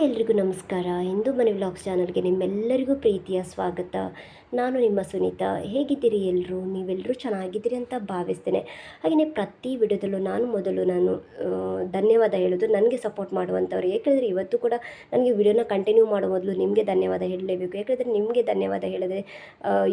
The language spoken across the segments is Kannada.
ಹಾಯ್ ಎಲ್ರಿಗೂ ನಮಸ್ಕಾರ. ಹಿಂದೂ ಮನೆ ವ್ಲಾಗ್ಸ್ ಚಾನಲ್ಗೆ ನಿಮ್ಮೆಲ್ಲರಿಗೂ ಪ್ರೀತಿಯ ಸ್ವಾಗತ. ನಾನು ನಿಮ್ಮ ಸುನೀತಾ. ಹೇಗಿದ್ದೀರಿ ಎಲ್ಲರೂ ನೀವೆಲ್ಲರೂ ಚೆನ್ನಾಗಿದ್ದೀರಿ ಅಂತ ಭಾವಿಸ್ತೇನೆ. ಹಾಗೆಯೇ ಪ್ರತಿ ವಿಡಿಯೋದಲ್ಲೂ ನಾನು ಮೊದಲು ನಾನು ಧನ್ಯವಾದ ಹೇಳೋದು ನನಗೆ ಸಪೋರ್ಟ್ ಮಾಡುವಂಥವ್ರು. ಏಕೆಂದರೆ ಇವತ್ತು ಕೂಡ ನನಗೆ ವಿಡಿಯೋನ ಕಂಟಿನ್ಯೂ ಮಾಡೋ ಮೊದಲು ನಿಮಗೆ ಧನ್ಯವಾದ ಹೇಳಲೇಬೇಕು. ಯಾಕೆಂದರೆ ನಿಮಗೆ ಧನ್ಯವಾದ ಹೇಳಿದ್ರೆ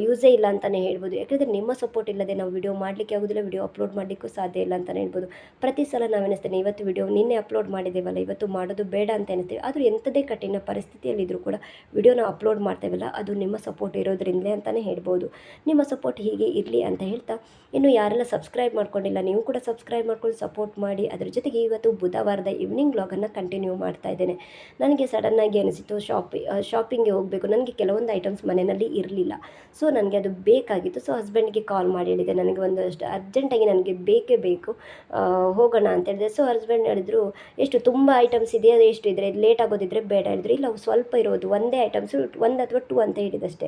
ಯೂಸೇ ಇಲ್ಲ ಅಂತಲೇ ಹೇಳ್ಬೋದು. ಯಾಕೆಂದರೆ ನಿಮ್ಮ ಸಪೋರ್ಟ್ ಇಲ್ಲದೆ ನಾವು ವಿಡಿಯೋ ಮಾಡಲಿಕ್ಕೆ ಆಗೋದಿಲ್ಲ, ವಿಡಿಯೋ ಅಪ್ಲೋಡ್ ಮಾಡಲಿಕ್ಕೂ ಸಾಧ್ಯ ಇಲ್ಲ ಅಂತಲೇ ಹೇಳ್ಬೋದು. ಪ್ರತಿ ಸಲ ನಾವು ಎನಿಸ್ತೇನೆ ಇವತ್ತು ವಿಡಿಯೋ ನಿನ್ನೆ ಅಪ್ಲೋಡ್ ಮಾಡಿದ್ದೇವಲ್ಲ, ಇವತ್ತು ಮಾಡೋದು ಬೇಡ ಅಂತ ಎನಿಸ್ತೇವೆ ಆದರೂ ಎಂಥದೇ ಕಠಿಣ ಪರಿಸ್ಥಿತಿಯಲ್ಲಿದ್ದರೂ ಕೂಡ ವಿಡಿಯೋನ ಅಪ್ಲೋಡ್ ಮಾಡ್ತೇವಲ್ಲ, ಅದು ನಿಮ್ಮ ಸಪೋರ್ಟ್ ಇರೋದ್ರಿಂದಲೇ ಅಂತಲೇ ಹೇಳ್ಬೋದು. ನಿಮ್ಮ ಸಪೋರ್ಟ್ ಹೀಗೆ ಇರಲಿ ಅಂತ ಹೇಳ್ತಾ, ಇನ್ನು ಯಾರೆಲ್ಲ ಸಬ್ಸ್ಕ್ರೈಬ್ ಮಾಡ್ಕೊಂಡಿಲ್ಲ, ನೀವು ಕೂಡ ಸಬ್ಸ್ಕ್ರೈಬ್ ಮಾಡ್ಕೊಂಡು ಸಪೋರ್ಟ್ ಮಾಡಿ, ಅದ್ರ ಜೊತೆಗೆ ಇವತ್ತು ಬುಧವಾರದ ಈವ್ನಿಂಗ್ ವ್ಲಾಗನ್ನು ಕಂಟಿನ್ಯೂ ಮಾಡ್ತಾ ಇದ್ದೇನೆ. ನನಗೆ ಸಡನ್ನಾಗಿ ಅನಿಸಿತು ಶಾಪಿ ಶಾಪಿಂಗ್ಗೆ ಹೋಗಬೇಕು. ನನಗೆ ಕೆಲವೊಂದು ಐಟಮ್ಸ್ ಮನೆಯಲ್ಲಿ ಇರಲಿಲ್ಲ. ಸೊ ನನಗೆ ಅದು ಬೇಕಾಗಿತ್ತು. ಸೊ ಹಸ್ಬೆಂಡ್ಗೆ ಕಾಲ್ ಮಾಡಿ ಹೇಳಿದೆ. ನನಗೆ ಒಂದಷ್ಟು ಅರ್ಜೆಂಟಾಗಿ ನನಗೆ ಬೇಕೇ ಬೇಕು. ಹೋಗೋಣ ಅಂತ ಹೇಳಿದೆ. ಸೊ ಹಸ್ಬೆಂಡ್ ಹೇಳಿದ್ರು, ಎಷ್ಟು ತುಂಬ ಐಟಮ್ಸ್ ಇದೆ ಎಷ್ಟು ಇದ್ರೆ? ಲೇಟ್ ಆಗೋದಿದ್ರೆ ಬೇಡ ಹೇಳಿದ್ರು. ಇಲ್ಲ ಸ್ವಲ್ಪ ಇರೋದು, ಒಂದೇ ಐಟಮ್ಸು ಒಂದು ಅಥವಾ ಟೂ ಅಂತ ಹೇಳಿದಷ್ಟೇ.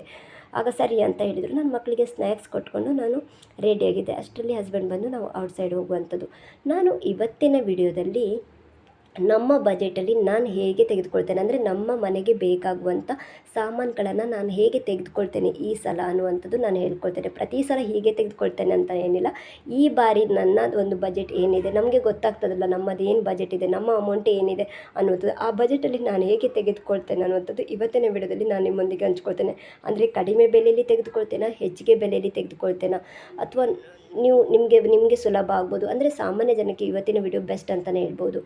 ಆಗ ಸರಿ ಅಂತ ಹೇಳಿದರು. ನನ್ನ ಮಕ್ಕಳಿಗೆ ಸ್ನ್ಯಾಕ್ಸ್ ಕೊಟ್ಕೊಂಡು ನಾನು ರೆಡಿಯಾಗಿದ್ದೆ ಅಷ್ಟರಲ್ಲಿ ಹಸ್ಬೆಂಡ್ ಬಂದು ನಾವು ಔಟ್ಸೈಡ್ ಹೋಗುವಂಥದ್ದು. ನಾನು ಇವತ್ತಿನ ವಿಡಿಯೋದಲ್ಲಿ ನಮ್ಮ ಬಜೆಟಲ್ಲಿ ನಾನು ಹೇಗೆ ತೆಗೆದುಕೊಳ್ತೇನೆ? ಅಂದರೆ ನಮ್ಮ ಮನೆಗೆ ಬೇಕಾಗುವಂಥ ಸಾಮಾನುಗಳನ್ನು ನಾನು ಹೇಗೆ ತೆಗೆದುಕೊಳ್ತೇನೆ? ಈ ಸಲ ಅನ್ನುವಂಥದ್ದು ನಾನು ಹೇಳ್ಕೊಳ್ತೇನೆ. ಪ್ರತಿ ಸಲ ಹೀಗೆ ತೆಗೆದುಕೊಳ್ತೇನೆ ಅಂತ ಏನಿಲ್ಲ. ಈ ಬಾರಿ ನನ್ನ ಒಂದು ಬಜೆಟ್ ಏನಿದೆ? ನಮಗೆ ಗೊತ್ತಾಗ್ತದಲ್ಲ ನಮ್ಮದು ಏನು ಬಜೆಟ್ ಇದೆ? ನಮ್ಮ ಅಮೌಂಟ್ ಏನಿದೆ ಅನ್ನುವಂಥದ್ದು. ಆ ಬಜೆಟಲ್ಲಿ ನಾನು ಹೇಗೆ ತೆಗೆದುಕೊಳ್ತೇನೆ ಅನ್ನುವಂಥದ್ದು ಇವತ್ತಿನ ವಿಡಿಯೋದಲ್ಲಿ ನಾನು ನಿಮ್ಮೊಂದಿಗೆ ಹಂಚ್ಕೊಳ್ತೇನೆ. ಅಂದರೆ ಕಡಿಮೆ ಬೆಲೆಯಲ್ಲಿ ತೆಗೆದುಕೊಳ್ತೇನೆ? ಹೆಚ್ಚಿಗೆ ಬೆಲೆಯಲ್ಲಿ ತೆಗೆದುಕೊಳ್ತೇನೆ? ಅಥವಾ ನೀವು ನಿಮಗೆ ನಿಮಗೆ ಸುಲಭ ಆಗ್ಬೋದು? ಅಂದರೆ ಸಾಮಾನ್ಯ ಜನಕ್ಕೆ ಇವತ್ತಿನ ವಿಡಿಯೋ ಬೆಸ್ಟ್ ಅಂತಲೇ ಹೇಳ್ಬೋದು.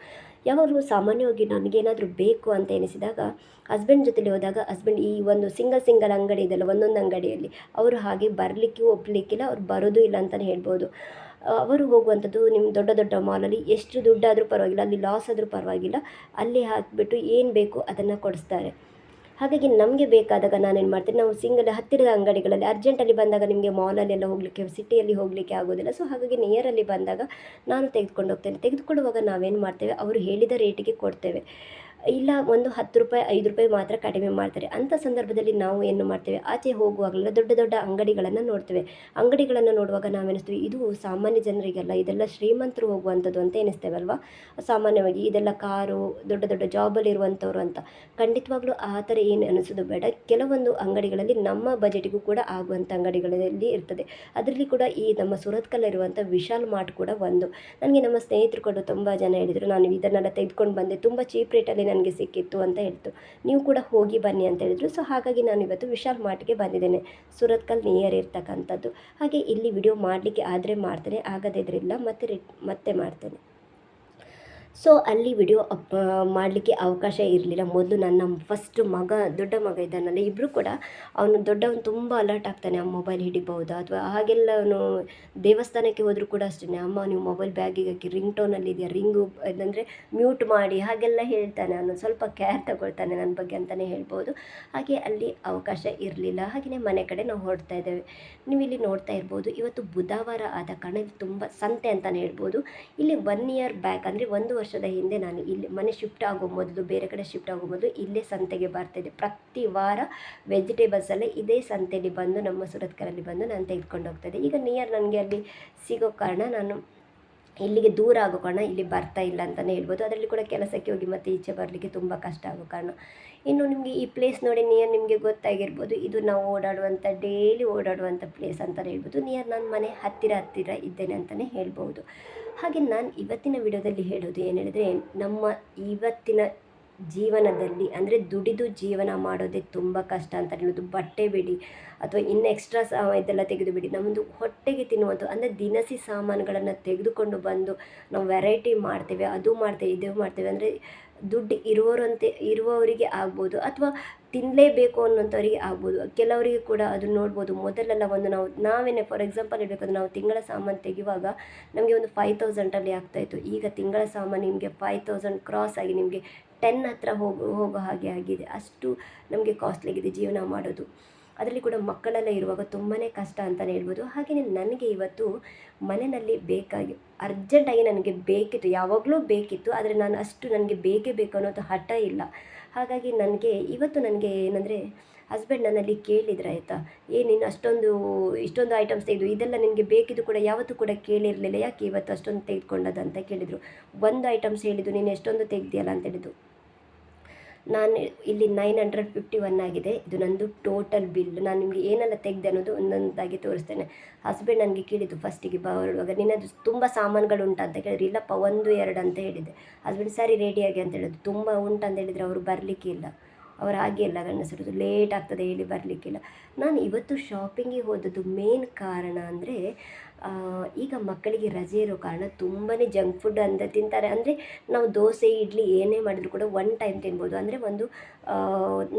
ಯಾವಾಗಲೂ ಸಾಮಾನ್ಯವಾಗಿ ನನಗೇನಾದರೂ ಬೇಕು ಅಂತ ಎನಿಸಿದಾಗ ಹಸ್ಬೆಂಡ್ ಜೊತೆಲಿ ಹೋದಾಗ ಹಸ್ಬೆಂಡ್ ಈ ಒಂದು ಸಿಂಗಲ್ ಸಿಂಗಲ್ ಅಂಗಡಿ ಇದೆಲ್ಲ ಒಂದೊಂದು ಅಂಗಡಿಯಲ್ಲಿ ಅವರು ಹಾಗೆ ಬರಲಿಕ್ಕೆ ಒಪ್ಪಲಿಕ್ಕಿಲ್ಲ ಅವ್ರು ಬರೋದು ಇಲ್ಲ ಅಂತಲೇ ಹೇಳ್ಬೋದು. ಅವರು ಹೋಗುವಂಥದ್ದು ನಿಮ್ಮ ದೊಡ್ಡ ದೊಡ್ಡ ಮಾಲಲ್ಲಿ ಎಷ್ಟು ದುಡ್ಡಾದರೂ ಪರವಾಗಿಲ್ಲ, ಅಲ್ಲಿ ಲಾಸ್ ಆದರೂ ಪರವಾಗಿಲ್ಲ, ಅಲ್ಲಿ ಹಾಕಿಬಿಟ್ಟು ಏನು ಬೇಕು ಅದನ್ನು ಕೊಡಿಸ್ತಾರೆ. ಹಾಗಾಗಿ ನಮಗೆ ಬೇಕಾದಾಗ ನಾನೇನು ಮಾಡ್ತೀನಿ, ನಾವು ಸಿಂಗಲ್ ಹತ್ತಿರದ ಅಂಗಡಿಗಳಲ್ಲಿ ಅರ್ಜೆಂಟಲ್ಲಿ ಬಂದಾಗ ನಿಮಗೆ ಮಾಲಲ್ಲೆಲ್ಲ ಹೋಗಲಿಕ್ಕೆ ಸಿಟಿಯಲ್ಲಿ ಹೋಗಲಿಕ್ಕೆ ಆಗೋದಿಲ್ಲ. ಸೊ ಹಾಗಾಗಿ ನಿಯರಲ್ಲಿ ಬಂದಾಗ ನಾನು ತೆಗೆದುಕೊಂಡು ಹೋಗ್ತೇನೆ. ತೆಗೆದುಕೊಳ್ಳುವಾಗ ನಾವೇನು ಮಾಡ್ತೇವೆ? ಅವರು ಹೇಳಿದ ರೇಟಿಗೆ ಕೊಡ್ತೇವೆ. ಇಲ್ಲ, ಒಂದು ಹತ್ತು ರೂಪಾಯಿ, ಐದು ರೂಪಾಯಿ ಮಾತ್ರ ಕಡಿಮೆ ಮಾಡ್ತಾರೆ. ಅಂಥ ಸಂದರ್ಭದಲ್ಲಿ ನಾವು ಏನು ಮಾಡ್ತೇವೆ? ಆಚೆ ಹೋಗುವಾಗಲೆಲ್ಲ ದೊಡ್ಡ ದೊಡ್ಡ ಅಂಗಡಿಗಳನ್ನು ನೋಡ್ತೇವೆ. ಅಂಗಡಿಗಳನ್ನು ನೋಡುವಾಗ ನಾವೆನಿಸ್ತೀವಿ, ಇದು ಸಾಮಾನ್ಯ ಜನರಿಗೆಲ್ಲ ಇದೆಲ್ಲ ಶ್ರೀಮಂತರು ಹೋಗುವಂಥದ್ದು ಅಂತ ಎನಿಸ್ತೇವಲ್ವಾ? ಸಾಮಾನ್ಯವಾಗಿ ಇದೆಲ್ಲ ಕಾರು, ದೊಡ್ಡ ದೊಡ್ಡ ಜಾಬಲ್ಲಿ ಇರುವಂಥವ್ರು ಅಂತ. ಖಂಡಿತವಾಗ್ಲೂ ಆ ಥರ ಏನು ಅನಿಸೋದು ಬೇಡ. ಕೆಲವೊಂದು ಅಂಗಡಿಗಳಲ್ಲಿ ನಮ್ಮ ಬಜೆಟಿಗೂ ಕೂಡ ಆಗುವಂಥ ಅಂಗಡಿಗಳಲ್ಲಿ ಇರ್ತದೆ. ಅದರಲ್ಲಿ ಕೂಡ ಈ ನಮ್ಮ ಸುರತ್ಕಲ್ಲಿರುವಂಥ ವಿಶಾಲ್ ಮಾರ್ಟ್ ಕೂಡ ಒಂದು. ನನಗೆ ನಮ್ಮ ಸ್ನೇಹಿತರು ಕೂಡ ತುಂಬ ಜನ ಹೇಳಿದರು, ನಾನು ಇದನ್ನೆಲ್ಲ ತೆಗೆದುಕೊಂಡು ಬಂದೆ. ತುಂಬ ಚೀಪ್ ರೇಟಲ್ಲಿ ನನಗೆ ಸಿಕ್ಕಿತ್ತು ಅಂತ ಹೇಳ್ತು. ನೀವು ಕೂಡ ಹೋಗಿ ಬನ್ನಿ ಅಂತ ಹೇಳಿದ್ರು. ಸೊ, ಹಾಗಾಗಿ ನಾನು ಇವತ್ತು ವಿಶಾಲ್ ಮಾರ್ಟ್ಗೆ ಬಂದಿದ್ದೇನೆ. ಸುರತ್ಕಲ್ ನಿಯರ್ ಇರ್ತಕ್ಕಂಥದ್ದು. ಹಾಗೆ ಇಲ್ಲಿ ವಿಡಿಯೋ ಮಾಡಲಿಕ್ಕೆ ಆದರೆ ಮಾಡ್ತೇನೆ ಆಗದಿದ್ರಿಲ್ಲ ಮತ್ತೆ ರಿಟ್, ಮತ್ತೆ ಮಾಡ್ತೇನೆ. ಸೊ ಅಲ್ಲಿ ವಿಡಿಯೋ ಅಪ್ ಮಾಡಲಿಕ್ಕೆ ಅವಕಾಶ ಇರಲಿಲ್ಲ. ಮೊದಲು ನನ್ನ ಫಸ್ಟ್ ಮಗ, ದೊಡ್ಡ ಮಗ ಇದ್ದಾನಲ್ಲ ಇಬ್ಬರು ಕೂಡ ಅವನು ದೊಡ್ಡವನು ತುಂಬ ಅಲರ್ಟ್ ಆಗ್ತಾನೆ. ಆ ಮೊಬೈಲ್ ಹಿಡಿಬಹುದಾ ಅಥವಾ ಹಾಗೆಲ್ಲ ಅವನು ದೇವಸ್ಥಾನಕ್ಕೆ ಹೋದರೂ ಕೂಡ ಅಷ್ಟೇ ಅಮ್ಮ, ನೀವು ಮೊಬೈಲ್ ಬ್ಯಾಗಿಗೆ ಹಾಕಿ ರಿಂಗ್ ಟೋನಲ್ಲಿ ಇದೆಯಾ? ರಿಂಗು ಇದಂದರೆ ಮ್ಯೂಟ್ ಮಾಡಿ, ಹಾಗೆಲ್ಲ ಹೇಳ್ತಾನೆ. ಅವನು ಸ್ವಲ್ಪ ಕೇರ್ ತಗೊಳ್ತಾನೆ ನನ್ನ ಬಗ್ಗೆ ಅಂತಲೇ ಹೇಳ್ಬೋದು. ಹಾಗೆ ಅಲ್ಲಿ ಅವಕಾಶ ಇರಲಿಲ್ಲ. ಹಾಗೆಯೇ ಮನೆ ಕಡೆ ನಾವು ಹೊರಡ್ತಾ ಇದ್ದೇವೆ. ನೀವು ಇಲ್ಲಿ ನೋಡ್ತಾ ಇರ್ಬೋದು, ಇವತ್ತು ಬುಧವಾರ ಆದ ಕಾರಣ ಇಲ್ಲಿ ತುಂಬ ಸಂತೆ ಅಂತಲೇ ಹೇಳ್ಬೋದು. ಇಲ್ಲಿ ಒನ್ ಇಯರ್ ಬ್ಯಾಕ್ ಅಂದರೆ ಒಂದು ವರ್ಷದ ಹಿಂದೆ ನಾನು ಇಲ್ಲಿ ಮನೆ ಶಿಫ್ಟ್ ಆಗೋ ಮೊದಲು, ಬೇರೆ ಕಡೆ ಶಿಫ್ಟ್ ಆಗೋ ಮೊದಲು ಇಲ್ಲೇ ಸಂತೆಗೆ ಬರ್ತಿದ್ದೆ. ಪ್ರತಿ ವಾರ ವೆಜಿಟೇಬಲ್ಸಲ್ಲೇ ಇದೇ ಸಂತೆಯಲ್ಲಿ ಬಂದು ನಮ್ಮ ಸುರತ್ಕರಲ್ಲಿ ಬಂದು ನಾನು ತೆಗೆದುಕೊಂಡು ಹೋಗ್ತಾಯಿದ್ದೆ ಈಗ ನಿಯರ್ ನನಗೆ ಅಲ್ಲಿ ಸಿಗೋ ಕಾರಣ ನಾನು ಇಲ್ಲಿಗೆ ದೂರ ಆಗೋ ಕಾರಣ ಇಲ್ಲಿ ಬರ್ತಾ ಇಲ್ಲ ಅಂತಲೇ ಹೇಳ್ಬೋದು. ಅದರಲ್ಲಿ ಕೂಡ ಕೆಲಸಕ್ಕೆ ಹೋಗಿ ಮತ್ತೆ ಈಚೆ ಬರಲಿಕ್ಕೆ ತುಂಬ ಕಷ್ಟ ಆಗೋ ಕಾರಣ. ಇನ್ನು ನಿಮಗೆ ಈ ಪ್ಲೇಸ್ ನೋಡಿ ನಿಯರ್ ನಿಮಗೆ ಗೊತ್ತಾಗಿರ್ಬೋದು. ಇದು ನಾವು ಓಡಾಡುವಂಥ ಡೈಲಿ ಓಡಾಡುವಂಥ ಪ್ಲೇಸ್ ಅಂತಲೇ ಹೇಳ್ಬೋದು. ನಿಯರ್ ನನ್ನ ಮನೆ ಹತ್ತಿರ ಹತ್ತಿರ ಇದ್ದೇನೆ ಅಂತಲೇ ಹೇಳ್ಬೋದು. ಹಾಗೆ ನಾನು ಇವತ್ತಿನ ವಿಡಿಯೋದಲ್ಲಿ ಹೇಳೋದು ಏನು ಹೇಳಿದರೆ, ನಮ್ಮ ಇವತ್ತಿನ ಜೀವನದಲ್ಲಿ, ಅಂದರೆ ದುಡಿದು ಜೀವನ ಮಾಡೋದೇ ತುಂಬ ಕಷ್ಟ ಅಂತ ಹೇಳೋದು. ಬಟ್ಟೆ ಬಿಡಿ ಅಥವಾ ಇನ್ನು ಎಕ್ಸ್ಟ್ರಾ ಸಾ ಇದೆಲ್ಲ ತೆಗೆದು ಬಿಡಿ ನಮ್ಮದು ಹೊಟ್ಟೆಗೆ ತಿನ್ನುವಂಥ ಅಂದರೆ ದಿನಸಿ ಸಾಮಾನುಗಳನ್ನು ತೆಗೆದುಕೊಂಡು ಬಂದು ನಾವು ವೆರೈಟಿ ಮಾಡ್ತೇವೆ, ಅದು ಮಾಡ್ತೇವೆ, ಇದು ಮಾಡ್ತೇವೆ. ಅಂದರೆ ದುಡ್ಡು ಇರುವವರಂತೆ, ಇರುವವರಿಗೆ ಆಗ್ಬೋದು ಅಥವಾ ತಿನ್ನಲೇಬೇಕು ಅನ್ನೋಂಥವ್ರಿಗೆ ಆಗ್ಬೋದು. ಕೆಲವರಿಗೆ ಕೂಡ ಅದು ನೋಡ್ಬೋದು. ಮೊದಲೆಲ್ಲ ಒಂದು ನಾವು, ನಾವೇನೆ ಫಾರ್ ಎಕ್ಸಾಂಪಲ್ ಹೇಳಬೇಕಂದ್ರೆ ನಾವು ತಿಂಗಳ ಸಾಮಾನು ತೆಗೆಯುವಾಗ ನಮಗೆ ಒಂದು ಫೈವ್ ತೌಸಂಡಲ್ಲಿ ಆಗ್ತಾಯಿತ್ತು ಈಗ ತಿಂಗಳ ಸಾಮಾನು ನಿಮಗೆ ಫೈವ್ ತೌಸಂಡ್ ಕ್ರಾಸ್ ಆಗಿ ನಿಮಗೆ ಟೆನ್ ಹತ್ರ ಹೋಗೋ ಹೋಗೋ ಹಾಗೆ ಆಗಿದೆ. ಅಷ್ಟು ನಮಗೆ ಕಾಸ್ಟ್ಲಿ ಆಗಿದೆ ಜೀವನ ಮಾಡೋದು. ಅದರಲ್ಲಿ ಕೂಡ ಮಕ್ಕಳೆಲ್ಲ ಇರುವಾಗ ತುಂಬಾ ಕಷ್ಟ ಅಂತಲೇ ಹೇಳ್ಬೋದು. ಹಾಗೆಯೇ ನನಗೆ ಇವತ್ತು ಮನೆಯಲ್ಲಿ ಬೇಕಾಗಿ, ಅರ್ಜೆಂಟಾಗಿ ನನಗೆ ಬೇಕಿತ್ತು, ಯಾವಾಗಲೂ ಬೇಕಿತ್ತು, ಆದರೆ ನಾನು ಅಷ್ಟು ನನಗೆ ಬೇಕೇ ಬೇಕು ಅನ್ನೋದು ಹಠ ಇಲ್ಲ. ಹಾಗಾಗಿ ನನಗೆ, ಇವತ್ತು ನನಗೆ ಏನಂದರೆ, ಹಸ್ಬೆಂಡ್ ನನ್ನಲ್ಲಿ ಕೇಳಿದ್ರು ಆಯಿತಾ, ಏ, ನೀನು ಅಷ್ಟೊಂದು, ಇಷ್ಟೊಂದು ಐಟಮ್ಸ್ ತೆಗೆದು, ಇದೆಲ್ಲ ನಿನಗೆ ಬೇಕಿದ್ದು ಕೂಡ ಯಾವತ್ತೂ ಕೂಡ ಕೇಳಿರಲಿಲ್ಲ, ಯಾಕೆ ಇವತ್ತು ಅಷ್ಟೊಂದು ತೆಗೆದುಕೊಂಡದ್ದು ಅಂತ ಕೇಳಿದರು. ಒಂದು ಐಟಮ್ಸ್ ಹೇಳಿದ್ದು ನೀನು ಎಷ್ಟೊಂದು ತೆಗ್ದಿಯಲ್ಲ? ಅಂತ ಹೇಳಿದ್ದು ನಾನು ಇಲ್ಲಿ ನೈನ್ ಹಂಡ್ರೆಡ್ ಫಿಫ್ಟಿ ಒನ್ ಆಗಿದೆ. ಇದು ನಂದು ಟೋಟಲ್ ಬಿಲ್ ನಾನು ನಿಮಗೆ ಏನೆಲ್ಲ ತೆಗೆದೆ ಅನ್ನೋದು ಒಂದೊಂದಾಗಿ ತೋರಿಸ್ತೇನೆ. ಹಸ್ಬೆಂಡ್ ನನಗೆ ಕೇಳಿದ್ದು ಫಸ್ಟಿಗೆ ಬರುವಾಗ ನಿನ್ನದು ತುಂಬ ಸಾಮಾನುಗಳು ಉಂಟು ಅಂತ ಕೇಳಿದ್ರೆ. ಇಲ್ಲಪ್ಪ, ಒಂದು, ಎರಡು ಅಂತ ಹೇಳಿದೆ. ಹಸ್ಬೆಂಡ್ ಸರಿ ರೆಡಿಯಾಗಿ ಅಂತ ಹೇಳಿದ್ರು. ತುಂಬ ಉಂಟು ಅಂತ ಹೇಳಿದರೆ ಅವರು ಬರಲಿಕ್ಕೆ ಇಲ್ಲ. ಅವರು ಹಾಗೆ ಇಲ್ಲ ಗಂಡಸರದು ಲೇಟ್ ಆಗ್ತದೆ ಹೇಳಿ ಬರಲಿಕ್ಕಿಲ್ಲ ನಾನು ಇವತ್ತು ಶಾಪಿಂಗಿಗೆ ಹೋದದ್ದು ಮೇನ್ ಕಾರಣ ಅಂದರೆ ಈಗ ಮಕ್ಕಳಿಗೆ ರಜೆ ಇರೋ ಕಾರಣ ತುಂಬಾ ಜಂಕ್ ಫುಡ್ ಅಂತ ತಿಂತಾರೆ. ಅಂದರೆ ನಾವು ದೋಸೆ, ಇಡ್ಲಿ ಏನೇ ಮಾಡಿದರೂ ಕೂಡ ಒನ್ ಟೈಮ್ ತಿನ್ಬೋದು. ಅಂದರೆ ಒಂದು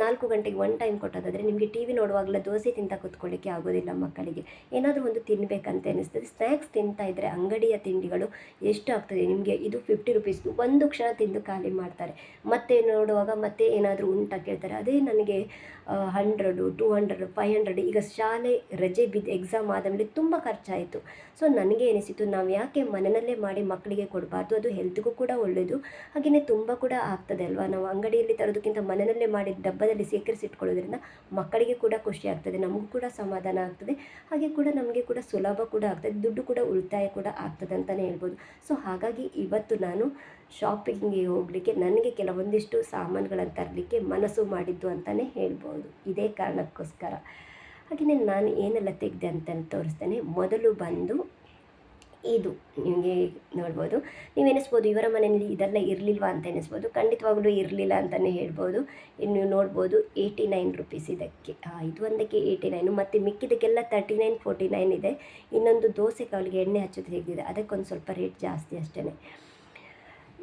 ನಾಲ್ಕು ಗಂಟೆಗೆ ಒನ್ ಟೈಮ್ ಕೊಟ್ಟೋದಾದರೆ ನಿಮಗೆ ಟಿ ವಿ ನೋಡುವಾಗಲೇ ದೋಸೆ ತಿಂತ ಕೂತ್ಕೊಳ್ಳಿಕ್ಕೆ ಆಗೋದಿಲ್ಲ ಮಕ್ಕಳಿಗೆ. ಏನಾದರೂ ಒಂದು ತಿನ್ನಬೇಕಂತ ಅನ್ನಿಸ್ತದೆ ಸ್ನ್ಯಾಕ್ಸ್ ತಿಂತಾ ಇದ್ದರೆ ಅಂಗಡಿಯ ತಿಂಡಿಗಳು ಎಷ್ಟು ಆಗ್ತದೆ? ನಿಮಗೆ ಇದು ಫಿಫ್ಟಿ ರುಪೀಸ್ ಒಂದು ಕ್ಷಣ ತಿಂದು ಖಾಲಿ ಮಾಡ್ತಾರೆ. ಮತ್ತೆ ನೋಡುವಾಗ ಮತ್ತೆ ಏನಾದರೂ ಉಂಟ ಕೇಳ್ತಾರೆ. ಅದೇ ನನಗೆ hundred two hundred five hundred ಈಗ ಶಾಲೆ ರಜೆ ಬಿದ್ದು ಎಕ್ಸಾಮ್ ಆದ ಮೇಲೆ ತುಂಬ ಖರ್ಚಾಯಿತು. ಸೊ ನನಗೆ ಅನಿಸಿತು ನಾವು ಯಾಕೆ ಮನೆಯಲ್ಲೇ ಮಾಡಿ ಮಕ್ಕಳಿಗೆ ಕೊಡಬಾರ್ದು? ಅದು ಹೆಲ್ತ್ಗೂ ಕೂಡ ಒಳ್ಳೆಯದು ಹಾಗೆಯೇ ತುಂಬ ಕೂಡ ಆಗ್ತದೆ ಅಲ್ವಾ? ನಾವು ಅಂಗಡಿಯಲ್ಲಿ ತರೋದಕ್ಕಿಂತ ಮನೆಯಲ್ಲೇ ಮಾಡಿ ಡಬ್ಬದಲ್ಲಿ ಸೇಕರಿಸಿಟ್ಕೊಳ್ಳೋದ್ರಿಂದ ಮಕ್ಕಳಿಗೆ ಕೂಡ ಖುಷಿ ಆಗ್ತದೆ, ನಮಗೂ ಕೂಡ ಸಮಾಧಾನ ಆಗ್ತದೆ. ಹಾಗೆ ಕೂಡ ನಮಗೆ ಕೂಡ ಸುಲಭ ಕೂಡ ಆಗ್ತದೆ, ದುಡ್ಡು ಕೂಡ ಉಳಿತಾಯ ಕೂಡ ಆಗ್ತದೆ ಅಂತಲೇ ಹೇಳ್ಬೋದು. ಸೊ ಹಾಗಾಗಿ ಇವತ್ತು ನಾನು ಶಾಪಿಂಗ್ಗೆ ಹೋಗಲಿಕ್ಕೆ ನನಗೆ ಕೆಲವೊಂದಿಷ್ಟು ಸಾಮಾನುಗಳನ್ನು ತರಲಿಕ್ಕೆ ಮನಸ್ಸು ಮಾಡಿದ್ದು ಅಂತಲೇ ಹೇಳ್ಬೋದು. ಇದೇ ಕಾರಣಕ್ಕೋಸ್ಕರ. ಹಾಗೆಯೇ ನಾನು ಏನೆಲ್ಲ ತೆಗೆದೆ ಅಂತ ತೋರಿಸ್ತೇನೆ. ಮೊದಲು ಬಂದು ಇದು ನಿಮಗೆ ನೋಡ್ಬೋದು. ನೀವು ಎನಿಸ್ಬೋದು ಇವರ ಮನೆಯಲ್ಲಿ ಇದೆಲ್ಲ ಇರಲಿಲ್ವಾ ಅಂತ ಎನಿಸ್ಬೋದು. ಖಂಡಿತವಾಗಲೂ ಇರಲಿಲ್ಲ ಅಂತಲೇ ಹೇಳ್ಬೋದು. ಇನ್ನು ನೀವು ನೋಡ್ಬೋದು ಏಯ್ಟಿ ನೈನ್ ರುಪೀಸ್ ಇದಕ್ಕೆ. ಇದು ಒಂದಕ್ಕೆ ಏಯ್ಟಿ ನೈನು, ಮತ್ತು ಮಿಕ್ಕಿದಕ್ಕೆಲ್ಲ ತರ್ಟಿ ನೈನ್ ಫೋರ್ಟಿ ನೈನ್ ಇದೆ. ಇನ್ನೊಂದು ದೋಸೆ ಕಾಲಿಗೆ ಎಣ್ಣೆ ಹಚ್ಚೋದು ಹೇಗಿದೆ. ಅದಕ್ಕೊಂದು ಸ್ವಲ್ಪ ರೇಟ್ ಜಾಸ್ತಿ ಅಷ್ಟೇ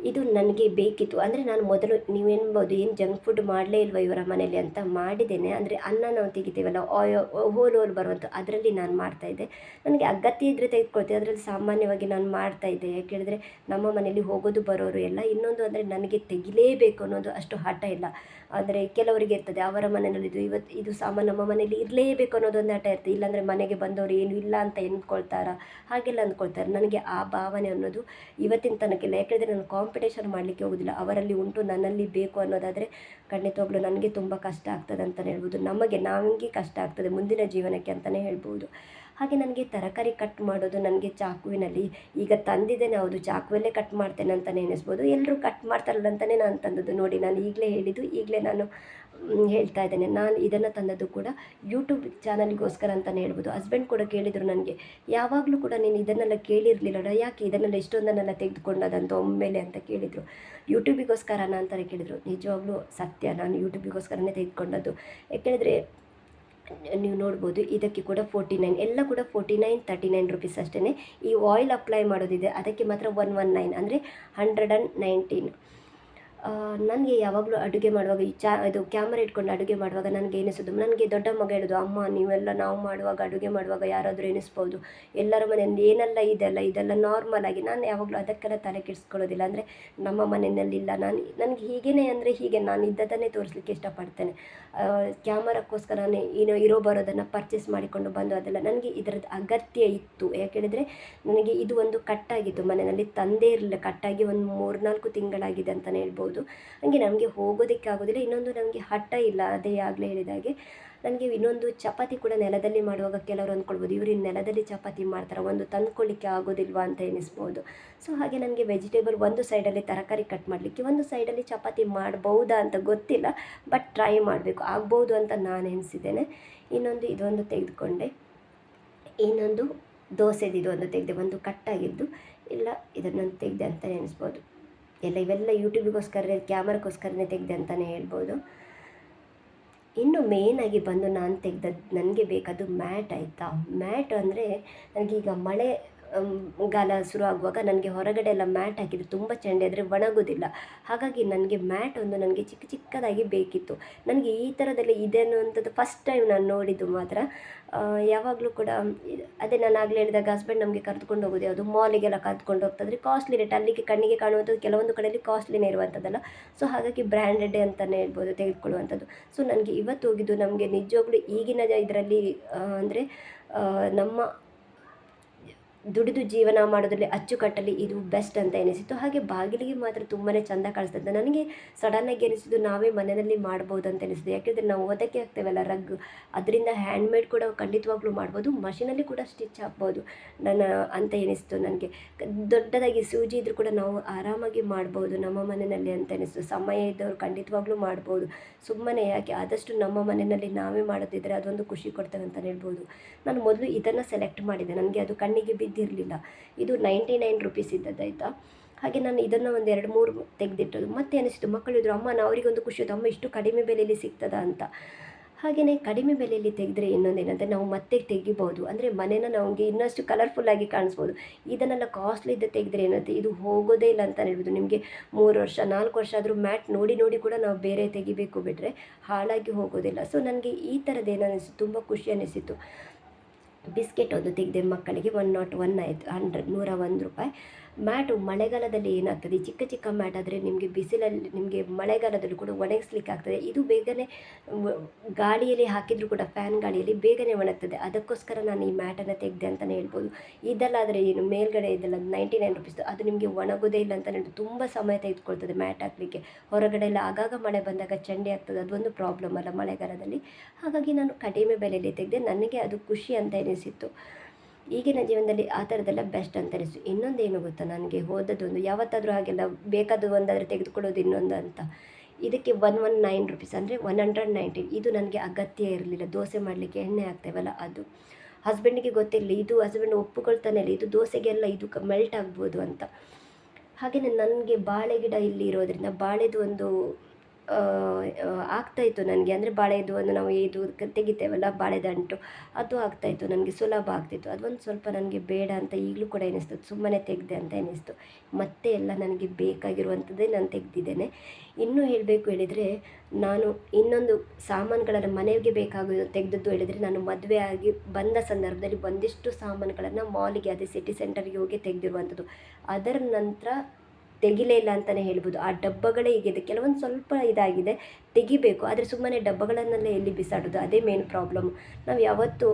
ಇದು ನನಗೆ ಬೇಕಿತ್ತು. ಅಂದರೆ ನಾನು ಮೊದಲು ನೀವೇನ್ಬೋದು ಏನು ಜಂಕ್ ಫುಡ್ ಮಾಡಲೇ ಇಲ್ವ ಇವರ ಮನೇಲಿ ಅಂತ ಮಾಡಿದ್ದೇನೆ. ಅಂದರೆ ಅನ್ನ ನಾವು ತೆಗಿತೀವಲ್ಲ ಆಯ್ ಹೋಲ್ ಹೋಲ್ ಬರುವಂಥ ಅದರಲ್ಲಿ ನಾನು ಮಾಡ್ತಾಯಿದ್ದೆ ನನಗೆ ಅಗತ್ಯ ಇದ್ದರೆ ತೆಗೆದುಕೊಳ್ತೇವೆ ಅದರಲ್ಲಿ ಸಾಮಾನ್ಯವಾಗಿ ನಾನು ಮಾಡ್ತಾಯಿದ್ದೆ ಯಾಕೆ ನಮ್ಮ ಮನೆಯಲ್ಲಿ ಹೋಗೋದು ಬರೋರು ಎಲ್ಲ ಇನ್ನೊಂದು ಅಂದರೆ ನನಗೆ ತೆಗಿಲೇಬೇಕು ಅನ್ನೋದು ಅಷ್ಟು ಹಠ ಇಲ್ಲ. ಅಂದರೆ ಕೆಲವರಿಗೆ ಇರ್ತದೆ, ಅವರ ಮನೆಯಲ್ಲಿ ಇದು ಇವತ್ತು ಇದು ಸಾಮಾನು ನಮ್ಮ ಮನೆಯಲ್ಲಿ ಇರಲೇಬೇಕು ಅನ್ನೋದು ಒಂದು ಹಠ ಇರ್ತದೆ. ಇಲ್ಲಾಂದರೆ ಮನೆಗೆ ಬಂದವರು ಏನು ಇಲ್ಲ ಅಂತ ಎಂದ್ಕೊಳ್ತಾರ ಹಾಗೆಲ್ಲ ಅಂದ್ಕೊಳ್ತಾರೆ. ನನಗೆ ಆ ಭಾವನೆ ಅನ್ನೋದು ಇವತ್ತಿನ ತನಕ ಇಲ್ಲ. ಯಾಕೆಂದರೆ ನಾನು ಕಾಂಪಿಟೇಷನ್ ಮಾಡಲಿಕ್ಕೆ ಹೋಗೋದಿಲ್ಲ. ಅವರಲ್ಲಿ ಉಂಟು, ನನ್ನಲ್ಲಿ ಬೇಕು ಅನ್ನೋದಾದರೆ ಖಂಡಿತವಾಗ್ಲೂ ನನಗೆ ತುಂಬ ಕಷ್ಟ ಆಗ್ತದೆ ಅಂತಲೇ ಹೇಳ್ಬೋದು. ನಮಗೆ ನಮಗೆ ಕಷ್ಟ ಆಗ್ತದೆ ಮುಂದಿನ ಜೀವನಕ್ಕೆ ಅಂತಲೇ ಹೇಳ್ಬೋದು. ಹಾಗೆ ನನಗೆ ತರಕಾರಿ ಕಟ್ ಮಾಡೋದು, ನನಗೆ ಚಾಕುವಿನಲ್ಲಿ ಈಗ ತಂದಿದ್ದೇನೆ, ಹೌದು, ಚಾಕುವಲ್ಲೇ ಕಟ್ ಮಾಡ್ತೇನೆ ಅಂತಲೇ ಎನಿಸ್ಬೋದು ಎಲ್ಲರೂ ಕಟ್ ಮಾಡ್ತಾರಲ್ಲ ಅಂತಲೇ ನಾನು ತಂದದ್ದು. ನೋಡಿ, ನಾನು ಈಗಲೇ ಹೇಳಿದ್ದು, ಈಗಲೇ ನಾನು ಹೇಳ್ತಾ ಇದ್ದೇನೆ. ನಾನು ಇದನ್ನು ತಂದದ್ದು ಕೂಡ ಯೂಟ್ಯೂಬ್ ಚಾನಲ್ಗೋಸ್ಕರ ಅಂತಲೇ ಹೇಳ್ಬೋದು. ಹಸ್ಬೆಂಡ್ ಕೂಡ ಕೇಳಿದರು ನನಗೆ, ಯಾವಾಗಲೂ ಕೂಡ ನೀನು ಇದನ್ನೆಲ್ಲ ಕೇಳಿರಲಿಲ್ಲಡ? ಯಾಕೆ ಇದನ್ನೆಲ್ಲ ಇಷ್ಟೊಂದನ್ನೆಲ್ಲ ತೆಗೆದುಕೊಂಡದಂತ ಒಮ್ಮೆಲೆ? ಅಂತ ಕೇಳಿದರು. ಯೂಟ್ಯೂಬಿಗೋಸ್ಕರನ ಅಂತಲೇ ಕೇಳಿದರು. ನಿಜವಾಗ್ಲೂ ಸತ್ಯ, ನಾನು ಯೂಟ್ಯೂಬಿಗೋಸ್ಕರನೇ ತೆಗೆದುಕೊಂಡದ್ದು. ಯಾಕೆಳಿದ್ರೆ ನೀವು ನೋಡ್ಬೋದು, ಇದಕ್ಕೆ ಕೂಡ ಫೋರ್ಟಿ ನೈನ್ ಎಲ್ಲ ಕೂಡ forty nine thirty nine rupees ಅಷ್ಟೇ ಈ ಆಯಿಲ್ ಅಪ್ಲೈ ಮಾಡೋದಿದೆ, ಅದಕ್ಕೆ ಮಾತ್ರ ಒನ್ ಒನ್ ನೈನ್ ಅಂದರೆ ಹಂಡ್ರೆಡ್ ಆ್ಯಂಡ್ ನೈನ್ಟೀನ್ ನನಗೆ ಯಾವಾಗಲೂ ಅಡುಗೆ ಮಾಡುವಾಗ ಈ ಚಾ, ಇದು ಕ್ಯಾಮರಾ ಇಟ್ಕೊಂಡು ಅಡುಗೆ ಮಾಡುವಾಗ ನನಗೆ ಎನಿಸೋದು ನನಗೆ ದೊಡ್ಡ ಮಗ ಹೇಳೋದು ಅಮ್ಮ, ನೀವೆಲ್ಲ ನಾವು ಮಾಡುವಾಗ ಅಡುಗೆ ಮಾಡುವಾಗ ಯಾರಾದರೂ ಎನಿಸ್ಬೋದು ಎಲ್ಲರ ಮನೆಯಲ್ಲಿ ಏನೆಲ್ಲ ಇದೆಲ್ಲ ಇದೆಲ್ಲ ನಾರ್ಮಲ್ ಆಗಿ ನಾನು ಯಾವಾಗಲೂ ಅದಕ್ಕೆಲ್ಲ ತಲೆ ಕೆಡಿಸ್ಕೊಳ್ಳೋದಿಲ್ಲ. ಅಂದರೆ ನಮ್ಮ ಮನೆಯಲ್ಲಿಲ್ಲ ನಾನು, ನನಗೆ ಹೀಗೇ ಅಂದರೆ ಹೀಗೆ ನಾನು ಇದ್ದದನ್ನೇ ತೋರಿಸ್ಲಿಕ್ಕೆ ಇಷ್ಟಪಡ್ತೇನೆ. ಕ್ಯಾಮರಕ್ಕೋಸ್ಕರನೇ ಏನೋ ಇರೋ ಬರೋದನ್ನು ಪರ್ಚೇಸ್ ಮಾಡಿಕೊಂಡು ಬಂದು ಅದೆಲ್ಲ ನನಗೆ ಇದರದ್ದು ಅಗತ್ಯ ಇತ್ತು. ಯಾಕೆ ನನಗೆ ಇದು ಒಂದು ಕಟ್ಟಾಗಿತ್ತು ಮನೆಯಲ್ಲಿ. ತಂದೇ ಇರಲಿಲ್ಲ. ಕಟ್ಟಾಗಿ ಒಂದು ಮೂರ್ನಾಲ್ಕು ತಿಂಗಳಾಗಿದೆ ಅಂತಲೇ ಹೇಳ್ಬೋದು. ಹಾಗೆ ನಮಗೆ ಹೋಗೋದಕ್ಕೆ ಆಗೋದಿಲ್ಲ ಇನ್ನೊಂದು ನಮಗೆ ಹಠ ಇಲ್ಲ ಅದೇ ಆಗಲೇ ಹೇಳಿದಾಗೆ ನನಗೆ ಇನ್ನೊಂದು ಚಪಾತಿ ಕೂಡ ನೆಲದಲ್ಲಿ ಮಾಡುವಾಗ ಕೆಲವರು ಅಂದ್ಕೊಳ್ಬೋದು, ಇವರು ನೆಲದಲ್ಲಿ ಚಪಾತಿ ಮಾಡ್ತಾರೆ, ಒಂದು ತಂದ್ಕೊಳ್ಳಿಕ್ಕೆ ಆಗೋದಿಲ್ವಾ ಅಂತ ಎನಿಸ್ಬೋದು. ಸೊ ಹಾಗೆ ನನಗೆ ವೆಜಿಟೇಬಲ್ ಒಂದು ಸೈಡಲ್ಲಿ ತರಕಾರಿ ಕಟ್ ಮಾಡಲಿಕ್ಕೆ, ಒಂದು ಸೈಡಲ್ಲಿ ಚಪಾತಿ ಮಾಡ್ಬೌದಾ ಅಂತ ಗೊತ್ತಿಲ್ಲ ಬಟ್ ಟ್ರೈ ಮಾಡಬೇಕು. ಆಗ್ಬೋದು ಅಂತ ನಾನು ಎನಿಸಿದ್ದೇನೆ. ಇನ್ನೊಂದು ಇದೊಂದು ತೆಗೆದುಕೊಂಡೆ. ಇನ್ನೊಂದು ದೋಸೆದು ಇದೊಂದು ತೆಗೆದೆ, ಒಂದು ಕಟ್ಟಾಗಿದ್ದು ಇಲ್ಲ ಇದನ್ನೊಂದು ತೆಗೆದೆ ಅಂತ ನೆನೆಸ್ಬೋದು ಎಲ್ಲ ಇವೆಲ್ಲ ಯೂಟ್ಯೂಬಿಗೋಸ್ಕರ ಕ್ಯಾಮ್ರಾಕ್ಕೋಸ್ಕರನೇ ತೆಗೆದೆ ಅಂತಲೇ ಹೇಳ್ಬೋದು. ಇನ್ನು ಮೇಯ್ನಾಗಿ ಬಂದು ನಾನು ತೆಗ್ದದ್ದು ನನಗೆ ಬೇಕಾದ್ದು ಮ್ಯಾಟ್ ಆಯಿತಾ? ಮ್ಯಾಟ್ ಅಂದರೆ, ನನಗೀಗ ಮಳೆ ಗಾಲ ಶುರು ಆಗುವಾಗ ನನಗೆ ಹೊರಗಡೆ ಎಲ್ಲ ಮ್ಯಾಟ್ ಹಾಕಿದರೆ ತುಂಬ ಚಂಡಿ ಆದರೆ ಒಣಗೋದಿಲ್ಲ ಹಾಗಾಗಿ ನನಗೆ ಮ್ಯಾಟ್ ಒಂದು ನನಗೆ ಚಿಕ್ಕ ಚಿಕ್ಕದಾಗಿ ಬೇಕಿತ್ತು. ನನಗೆ ಈ ಥರದಲ್ಲಿ ಇದೆ ಅನ್ನುವಂಥದ್ದು ಫಸ್ಟ್ ಟೈಮ್ ನಾನು ನೋಡಿದ್ದು ಮಾತ್ರ. ಯಾವಾಗಲೂ ಕೂಡ ಅದೇ ನಾನು ಆಗಲೇ ಹೇಳಿದಾಗ ಹಸ್ಬೆಂಡ್ ನಮಗೆ ಕರೆದುಕೊಂಡು ಹೋಗೋದು ಯಾವುದು? ಮಾಲಿಗೆಲ್ಲ ಕರೆದುಕೊಂಡು ಹೋಗ್ತದ್ರೆ. ಕಾಸ್ಟ್ಲಿ ರೇಟ್ ಅಲ್ಲಿಗೆ ಕಣ್ಣಿಗೆ ಕಾಣುವಂಥದ್ದು ಕೆಲವೊಂದು ಕಡೆಯಲ್ಲಿ ಕಾಸ್ಟ್ಲಿನೇ ಇರುವಂಥದ್ದಲ್ಲ. ಸೊ ಹಾಗಾಗಿ ಬ್ರ್ಯಾಂಡೆಡ್ ಅಂತಲೇ ಹೇಳ್ಬೋದು, ತೆಗೆದುಕೊಳ್ಳುವಂಥದ್ದು. ಸೊ ನನಗೆ ಇವತ್ತು ಹೋಗಿದ್ದು ನಮಗೆ ನಿಜವಾಗ್ಲೂ ಈಗಿನ ಇದರಲ್ಲಿ ಅಂದರೆ ನಮ್ಮ ದುಡಿದು ಜೀವನ ಮಾಡೋದ್ರಲ್ಲಿ ಅಚ್ಚುಕಟ್ಟಲ್ಲಿ ಇದು ಬೆಸ್ಟ್ ಅಂತ ಎನಿಸಿತು ಹಾಗೆ ಬಾಗಿಲಿಗೆ ಮಾತ್ರ ತುಂಬಾ ಚೆಂದ ಕಾಣಿಸ್ತದೆ ನನಗೆ ಸಡನ್ನಾಗಿ ಎನಿಸಿದ್ದು ನಾವೇ ಮನೆಯಲ್ಲಿ ಮಾಡ್ಬೋದು ಅಂತ ಎನಿಸಿದೆ. ಯಾಕೆಂದರೆ ನಾವು ಓದಕ್ಕೆ ಹಾಕ್ತೇವಲ್ಲ ರಗ್ ಅದರಿಂದ ಹ್ಯಾಂಡ್ಮೇಡ್ ಕೂಡ ಖಂಡಿತವಾಗ್ಲೂ ಮಾಡ್ಬೋದು. ಮಷಿನಲ್ಲಿ ಕೂಡ ಸ್ಟಿಚ್ ಹಾಕ್ಬೋದು ನನ್ನ ಅಂತ ಎನಿಸ್ತು ನನಗೆ. ದೊಡ್ಡದಾಗಿ ಸೂಜಿ ಇದ್ರೂ ಕೂಡ ನಾವು ಆರಾಮಾಗಿ ಮಾಡ್ಬೋದು ನಮ್ಮ ಮನೆಯಲ್ಲಿ ಅಂತ ಎನಿಸ್ತು ಸಮಯ ಇದ್ದವರು ಖಂಡಿತವಾಗ್ಲೂ ಮಾಡ್ಬೋದು. ಸುಮ್ಮನೆ ಯಾಕೆ? ಆದಷ್ಟು ನಮ್ಮ ಮನೆಯಲ್ಲಿ ನಾವೇ ಮಾಡೋದಿದ್ರೆ ಅದೊಂದು ಖುಷಿ ಕೊಡ್ತೇವೆ ಅಂತ ಹೇಳ್ಬೋದು. ನಾನು ಮೊದಲು ಇದನ್ನು ಸೆಲೆಕ್ಟ್ ಮಾಡಿದೆ. ನನಗೆ ಅದು ಕಣ್ಣಿಗೆ ಬಿದ್ದಿರಲಿಲ್ಲ ಇದು ನೈಂಟಿ ನೈನ್ ರುಪೀಸ್ ಇದ್ದದ್ದಾಯ್ತಾ ಹಾಗೆ ನಾನು ಇದನ್ನು ಒಂದು ಎರಡು ಮೂರು ತೆಗೆದಿಟ್ಟದು ಮತ್ತೆ ಅನಿಸಿತು, ಮಕ್ಕಳು ಇದ್ರು, ಅಮ್ಮ ನಾ ಅವರಿಗೊಂದು ಖುಷಿ ಅಮ್ಮ, ಇಷ್ಟು ಕಡಿಮೆ ಬೆಲೆಯಲ್ಲಿ ಸಿಗ್ತದ? ಅಂತ. ಹಾಗೆಯೇ ಕಡಿಮೆ ಬೆಲೆಯಲ್ಲಿ ತೆಗೆದ್ರೆ ಇನ್ನೊಂದೇನಂದರೆ ನಾವು ಮತ್ತೆ ತೆಗಿಬೋದು. ಅಂದರೆ ಮನೇನ ನಮಗೆ ಇನ್ನಷ್ಟು ಕಲರ್ಫುಲ್ಲಾಗಿ ಕಾಣಿಸ್ಬೋದು. ಇದನ್ನೆಲ್ಲ ಕಾಸ್ಟ್ಲಿ ಇದ್ದ ತೆಗೆದ್ರೆ ಏನಂತೆ, ಇದು ಹೋಗೋದೇ ಇಲ್ಲ ಅಂತ ಹೇಳ್ಬೋದು. ನಿಮಗೆ ಮೂರು ವರ್ಷ, ನಾಲ್ಕು ವರ್ಷ ಆದರೂ ಮ್ಯಾಟ್ ನೋಡಿ ನೋಡಿ ಕೂಡ ನಾವು ಬೇರೆ ತೆಗಿಬೇಕು ಬಿಟ್ಟರೆ ಹಾಳಾಗಿ ಹೋಗೋದಿಲ್ಲ. ಸೊ ನನಗೆ ಈ ಥರದ್ದು ಏನು ಅನಿಸಿತು ತುಂಬ ಖುಷಿ ಅನಿಸಿತು. ಬಿಸ್ಕೆಟ್ ಒಂದು ತೆಗೆದೆ ಮಕ್ಕಳಿಗೆ ಒನ್ ನಾಟ್ ಒನ್ ಆಯಿತು ಹಂಡ್ರೆಡ್ ನೂರ ಒಂದು ರೂಪಾಯಿ. ಮ್ಯಾಟು ಮಳೆಗಾಲದಲ್ಲಿ ಏನಾಗ್ತದೆ? ಚಿಕ್ಕ ಚಿಕ್ಕ ಮ್ಯಾಟ್ ಆದರೆ ನಿಮಗೆ ಬಿಸಿಲಲ್ಲಿ ನಿಮಗೆ ಮಳೆಗಾಲದಲ್ಲಿ ಕೂಡ ಒಣಗಿಸ್ಲಿಕ್ಕೆ ಆಗ್ತದೆ ಇದು ಬೇಗನೆ ಗಾಳಿಯಲ್ಲಿ ಹಾಕಿದರೂ ಕೂಡ ಫ್ಯಾನ್ ಗಾಳಿಯಲ್ಲಿ ಬೇಗನೆ ಒಣಗ್ತದೆ. ಅದಕ್ಕೋಸ್ಕರ ನಾನು ಈ ಮ್ಯಾಟನ್ನು ತೆಗೆದೆ ಅಂತಲೇ ಹೇಳ್ಬೋದು. ಇದಲ್ಲಾದರೆ ಏನು, ಮೇಲ್ಗಡೆ ಇದೆಲ್ಲ ನೈಂಟಿ ನೈನ್ ರುಪೀಸ್ದು ಅದು ನಿಮಗೆ ಒಣಗೋದೇ ಇಲ್ಲ ಅಂತ ಹೇಳಿ ತುಂಬ ಸಮಯ ತೆಗೆದುಕೊಳ್ತದೆ ಮ್ಯಾಟ್ ಹಾಕಲಿಕ್ಕೆ. ಹೊರಗಡೆ ಎಲ್ಲ ಆಗಾಗ ಮಳೆ ಬಂದಾಗ ಚಂಡಿ ಆಗ್ತದೆ. ಅದೊಂದು ಪ್ರಾಬ್ಲಮ್ ಅಲ್ಲ ಮಳೆಗಾಲದಲ್ಲಿ. ಹಾಗಾಗಿ ನಾನು ಕಡಿಮೆ ಬೆಲೆಯಲ್ಲಿ ತೆಗೆದೆ, ನನಗೆ ಅದು ಖುಷಿ ಅಂತ ಎನಿಸಿತ್ತು. ಈಗಿನ ಜೀವನದಲ್ಲಿ ಆ ಥರದ್ದೆಲ್ಲ ಬೆಸ್ಟ್ ಅಂತ ಅನಿಸ್ತು. ಇನ್ನೊಂದು ಏನು ಗೊತ್ತಾ? ನನಗೆ ಹೋದದ್ದೊಂದು, ಯಾವತ್ತಾದರೂ ಹಾಗೆಲ್ಲ ಬೇಕಾದ ಒಂದಾದರೆ ತೆಗೆದುಕೊಳ್ಳೋದು ಇನ್ನೊಂದು ಅಂತ ಇದಕ್ಕೆ ಒನ್ ಒನ್ ನೈನ್ ರುಪೀಸ್ ಅಂದರೆ ಒನ್ ಹಂಡ್ರೆಡ್ ನೈಂಟೀನ್ ಇದು ನನಗೆ ಅಗತ್ಯ ಇರಲಿಲ್ಲ. ದೋಸೆ ಮಾಡಲಿಕ್ಕೆ ಎಣ್ಣೆ ಹಾಕ್ತೇವಲ್ಲ ಅದು. ಹಸ್ಬೆಂಡಿಗೆ ಗೊತ್ತಿರಲಿ, ಇದು ಹಸ್ಬೆಂಡ್ ಒಪ್ಪುಕೊಳ್ತಾನೆ ಇಲ್ಲ ಇದು ದೋಸೆಗೆಲ್ಲ ಇದು ಮೆಲ್ಟ್ ಆಗ್ಬೋದು ಅಂತ. ಹಾಗೆಯೇ ನನಗೆ ಬಾಳೆ ಗಿಡ ಇಲ್ಲಿ ಇರೋದರಿಂದ, ಬಾಳೆದು ಒಂದು ಆಗ್ತಾಯಿತ್ತು ನನಗೆ. ಅಂದರೆ ಬಾಳೆದು ಒಂದು ನಾವು ಇದು ತೆಗಿತೇವಲ್ಲ ಬಾಳೆದಂಟು ಅದು ಆಗ್ತಾಯಿತ್ತು ನನಗೆ. ಸುಲಭ ಆಗ್ತಿತ್ತು. ಅದೊಂದು ಸ್ವಲ್ಪ ನನಗೆ ಬೇಡ ಅಂತ ಈಗಲೂ ಕೂಡ ಎನಿಸ್ತು ಸುಮ್ಮನೆ ತೆಗೆದೆ ಅಂತ ಎನಿಸ್ತು. ಮತ್ತೆ ಎಲ್ಲ ನನಗೆ ಬೇಕಾಗಿರುವಂಥದ್ದೇ ನಾನು ತೆಗೆದಿದ್ದೇನೆ. ಇನ್ನೂ ಹೇಳಬೇಕು ಹೇಳಿದರೆ, ನಾನು ಇನ್ನೊಂದು ಸಾಮಾನುಗಳನ್ನು ಮನೆಗೆ ಬೇಕಾಗೋದು ತೆಗೆದದ್ದು ಹೇಳಿದರೆ, ನಾನು ಮದುವೆ ಆಗಿ ಬಂದ ಸಂದರ್ಭದಲ್ಲಿ ಒಂದಿಷ್ಟು ಸಾಮಾನುಗಳನ್ನು ಮಾಲಿಗೆ, ಅದೇ ಸಿಟಿ ಸೆಂಟರ್ಗೆ ಹೋಗಿ ತೆಗೆದಿರುವಂಥದ್ದು. ಅದರ ನಂತರ ತೆಗಿಲೇ ಇಲ್ಲ ಅಂತಲೇ ಹೇಳ್ಬೋದು. ಆ ಡಬ್ಬಗಳೇ ಹೀಗಿದೆ ಕೆಲವೊಂದು ಸ್ವಲ್ಪ ಇದಾಗಿದೆ. ತೆಗಿಬೇಕು. ಆದರೆ ಸುಮ್ಮನೆ ಡಬ್ಬಗಳನ್ನೆಲ್ಲ ಎಲ್ಲಿ ಬಿಸಾಡೋದು ಅದೇ ಮೇನ್ ಪ್ರಾಬ್ಲಮ್ ನಾವು ಯಾವತ್ತು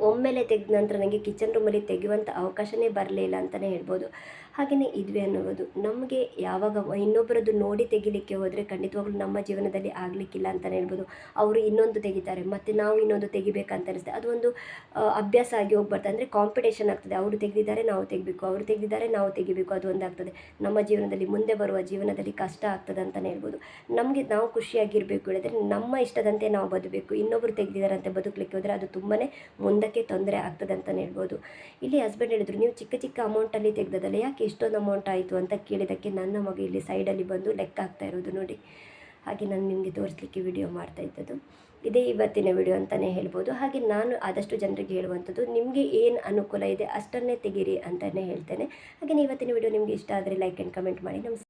ಒಮ್ಮೆಲೆ ತೆಗೆದ ನಂತರ ನನಗೆ ಕಿಚನ್ ರೂಮಲ್ಲಿ ತೆಗೆಯುವಂಥ ಅವಕಾಶವೇ ಬರಲಿಲ್ಲ ಅಂತಲೇ ಹೇಳ್ಬೋದು. ಹಾಗೆಯೇ ಇದ್ವಿ ಅನ್ನುವುದು. ನಮಗೆ ಯಾವಾಗ ಇನ್ನೊಬ್ಬರದ್ದು ನೋಡಿ ತೆಗಿಲಿಕ್ಕೆ ಹೋದರೆ ಖಂಡಿತವಾಗ್ಲೂ ನಮ್ಮ ಜೀವನದಲ್ಲಿ ಆಗಲಿಕ್ಕಿಲ್ಲ ಅಂತಲೇ ಹೇಳ್ಬೋದು. ಅವರು ಇನ್ನೊಂದು ತೆಗಿತಾರೆ, ಮತ್ತು ನಾವು ಇನ್ನೊಂದು ತೆಗಿಬೇಕಂತ ಅನಿಸ್ತದೆ ಅದು ಒಂದು ಅಭ್ಯಾಸ ಆಗಿ ಹೋಗ್ಬಾರ್ದು ಅಂದರೆ ಕಾಂಪಿಟೇಷನ್ ಆಗ್ತದೆ. ಅವರು ತೆಗೆದಿದ್ದಾರೆ, ನಾವು ತೆಗಿಬೇಕು. ಅವರು ತೆಗೆದಿದ್ದಾರೆ, ನಾವು ತೆಗಿಬೇಕು. ಅದು ಒಂದಾಗ್ತದೆ. ನಮ್ಮ ಜೀವನದಲ್ಲಿ ಮುಂದೆ ಬರುವ ಜೀವನದಲ್ಲಿ ಕಷ್ಟ ಆಗ್ತದೆ ಅಂತಲೇ ಹೇಳ್ಬೋದು. ನಮಗೆ ನಾವು ಖುಷಿಯಾಗಿರಬೇಕು ಹೇಳಿದರೆ ನಮ್ಮ ಇಷ್ಟದಂತೆ ನಾವು ಬದುಕಬೇಕು. ಇನ್ನೊಬ್ಬರು ಅಂತ ಬದುಕಲಿಕ್ಕೆ ಹೋದರೆ ಅದು ತುಂಬಾ ಮುಂದಕ್ಕೆ ತೊಂದರೆ ಆಗ್ತದೆ ಅಂತ ಹೇಳ್ಬೋದು. ಇಲ್ಲಿ ಹಸ್ಬೆಂಡ್ ಹೇಳಿದ್ರು, ನೀವು ಚಿಕ್ಕ ಚಿಕ್ಕ ಅಮೌಂಟಲ್ಲಿ ತೆಗೆದದಲ್ಲ ಯಾಕೆ ಎಷ್ಟೊಂದು ಅಮೌಂಟ್ ಆಯಿತು? ಅಂತ ಕೇಳಿದ್ದಕ್ಕೆ ನನ್ನ ಮಗ ಇಲ್ಲಿ ಸೈಡಲ್ಲಿ ಬಂದು ಲೆಕ್ಕ ಆಗ್ತಾ ಇರೋದು ನೋಡಿ. ಹಾಗೆ ನಾನು ನಿಮಗೆ ತೋರಿಸ್ಲಿಕ್ಕೆ ವಿಡಿಯೋ ಮಾಡ್ತಾ ಇದ್ದದ್ದು. ಇದೇ ಇವತ್ತಿನ ವಿಡಿಯೋ ಅಂತಲೇ ಹೇಳ್ಬೋದು. ಹಾಗೆ ನಾನು ಆದಷ್ಟು ಜನರಿಗೆ ಹೇಳುವಂಥದ್ದು, ನಿಮಗೆ ಏನು ಅನುಕೂಲ ಇದೆ ಅಷ್ಟನ್ನೇ ತೆಗೀರಿ ಅಂತಲೇ ಹೇಳ್ತೇನೆ. ಹಾಗೆ ಇವತ್ತಿನ ವಿಡಿಯೋ ನಿಮಗೆ ಇಷ್ಟ ಆದರೆ ಲೈಕ್ ಆ್ಯಂಡ್ ಕಮೆಂಟ್ ಮಾಡಿ. ನಮಸ್ಕಾರ.